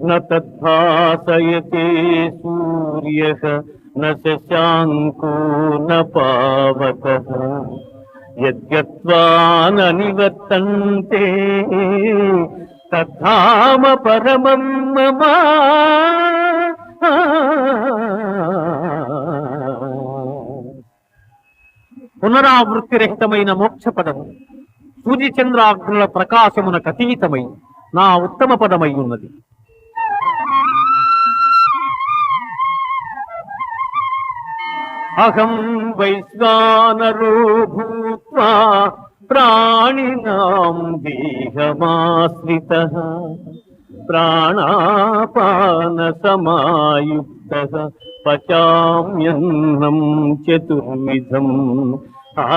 न तद्भासयते सूर्यः न शशाङ्को न पावकः यद्गत्वा न निवर्तन्ते तद्धाम परमं मम పునరావృత్తి రహితమైన మోక్షపదము సూర్యచంద్రాగ్నుల ప్రకాశమునకు అతీతమై నా ఉత్తమ పదమై ఉన్నది అహం వైశ్వానరో భూత్వా ప్రాణినాం దేహమాశ్రిత ప్రాణాపాన సమాయుక్త పచామ్యన్నం చతుర్విధం। ఆ